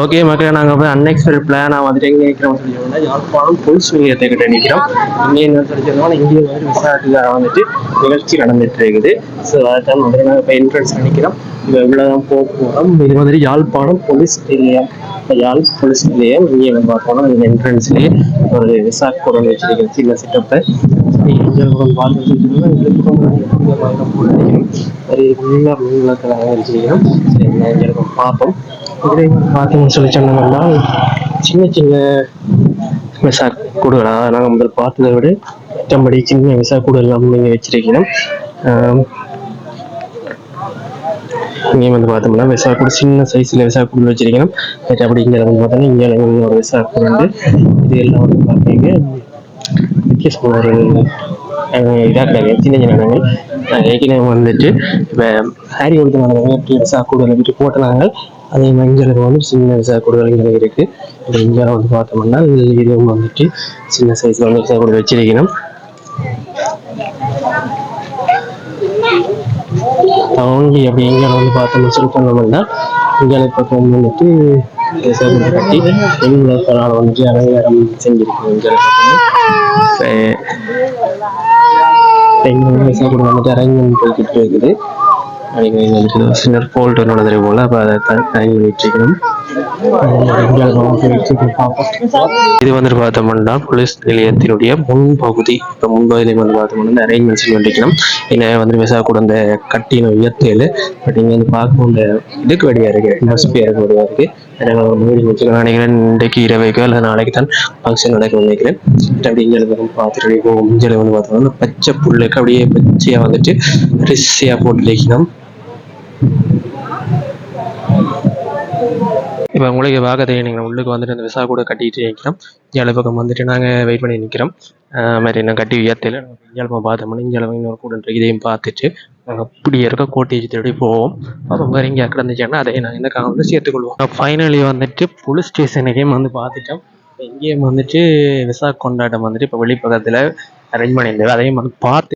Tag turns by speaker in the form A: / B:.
A: Okay மக்களே நாங்கள் போய் அன்எக்ஸ்பெக்ட் பிளானாக வந்துட்டு எங்கே நிற்கிறோம் சொல்லி யாழ்ப்பாணம் புல்ஸ் சூரியத்தை கிட்ட நிற்கிறோம் இங்கே என்ன சொல்லி இங்கே வந்து விசாரணைக்காக வந்துட்டு நிகழ்ச்சி நடந்துட்டு இருக்குது. ஸோ அதான் முதல்ல நாங்கள் இப்போ என்ட்ரன்ஸ் நிற்கிறோம் இப்போ இவ்வளோதான் போக போகிறோம் இது மாதிரி யாழ்ப்பாணம் போலீஸ் நிலையம். யாழ் போலீஸ் நிலையம் இங்கே வந்து பார்த்தோம்னா இந்த என்ட்ரன்ஸ்லேயே ஒரு விசா கூட வச்சிருக்கிற சின்ன செட்டப்பை பார்த்து சரி சரி பார்ப்போம். இறைவன் பார்த்தோம்னு சொல்லி சொன்னோம்னா சின்ன சின்ன விசா கூடுகளா நாங்கள் முதல் பார்த்ததை விட மற்றபடி சின்ன விசா கூடுகள்லாம் நம்ம இங்கே வச்சிருக்கிறோம். இங்கே வந்து பார்த்தோம்னா விசா கூட சின்ன சைஸில் விசா கூடு வச்சிருக்கணும் மற்றபடி இங்கே வந்து பார்த்தோம்னா இங்கே ஒரு விசா கூடு உண்டு. இது எல்லாம் வந்து பார்த்தீங்க வித்தியாசமான ஒரு இதாக கிடையாது சின்ன சின்ன இடங்கள் நாங்கள் ஏற்கனவே வந்துட்டு இப்போ ஹாரி கொடுத்து நாங்கள் எப்படி விசா கூடுதல் போட்டு நாங்கள் அதே மாதிரி இந்தியாவில் வந்து சின்ன விசா கூடுதல் இருக்குது இருக்கு. இப்போ இந்தியாவில் வந்து பார்த்தோம்னா இதுவும் வந்துட்டு சின்ன சைஸில் வந்து விசா கூடுதல் வச்சிருக்கணும். டவுன்லி அப்படி எங்கே வந்து பார்த்தோம்னு சொல்லி சொன்னோம்னா இங்கே பக்கம் வந்துட்டு விசா கட்டி எங்கள் வந்துட்டு அலங்காரம் செஞ்சிருக்கோம் இந்தியாவில் பக்கம் வந்து விசா வந்துட்டு போய்கிட்டு இருக்குது. சின்ன சின்னர் போல்ட் நடந்துரு போல அப்போ அதை டைம் பண்ணிட்டுருக்கணும் இது வந்துட்டு பார்த்தோம்னா போலீஸ் நிலையத்தினுடைய முன்பகுதி. இப்போ முன்பகுதியில் வந்து பார்த்தோம்னா இந்த அரேஞ்ச்மெண்ட்ஸ் பண்ணிக்கணும் என்ன வந்து விசா கூட இந்த கட்டின உயர்த்தையில் பட் இங்கே வந்து பார்க்கும் இந்த இதுக்கு வழியாக இருக்கு. இண்டஸ்ட்ரியாக இருக்க. வழியாக இருக்கு எனக்கு மூடி வச்சுக்கலாம் நினைக்கிறேன் இன்றைக்கு இரவைக்கோ இல்லை நாளைக்கு தான் ஃபங்க்ஷன் நடக்கும் நினைக்கிறேன் அப்படிங்கிறது பார்த்துட்டு போகும் இங்கே வந்து பார்த்தோம்னா பச்சை புல்லுக்கு அப்படியே பச்சையாக வந்துட்டு ரிஸ்ஸியாக போட்டு வைக்கணும் இப்போ உங்களுக்கு பார்க்க தெரியும். உள்ளுக்கு வந்துட்டு அந்த விசா கூட கட்டிட்டு நிற்கிறோம் இந்தியாவில் பக்கம் வந்துட்டு நாங்கள் வெயிட் பண்ணி நிற்கிறோம் மாதிரி நான் கட்டி உயர்த்தையில் இந்தியாவில் பார்த்தோம்னா இந்தியாவில் இன்னொரு கூட இதையும் பார்த்துட்டு அப்படி இருக்க கோட்டேஜ் தேடி போவோம். அப்போ வேறு எங்கேயா கிடந்துச்சுன்னா அதை நான் இந்த காலம் சேர்த்துக்கொள்வோம். ஃபைனலி வந்துட்டு போலீஸ் ஸ்டேஷனுக்கே வந்து பார்த்துட்டோம். இங்கேயும் வந்துட்டு விசா கொண்டாட்டம் வந்துட்டு இப்போ வெளிப்பக்கத்தில் அரேஞ்ச் பண்ணியிருந்தது அதையும் வந்து பார்த்து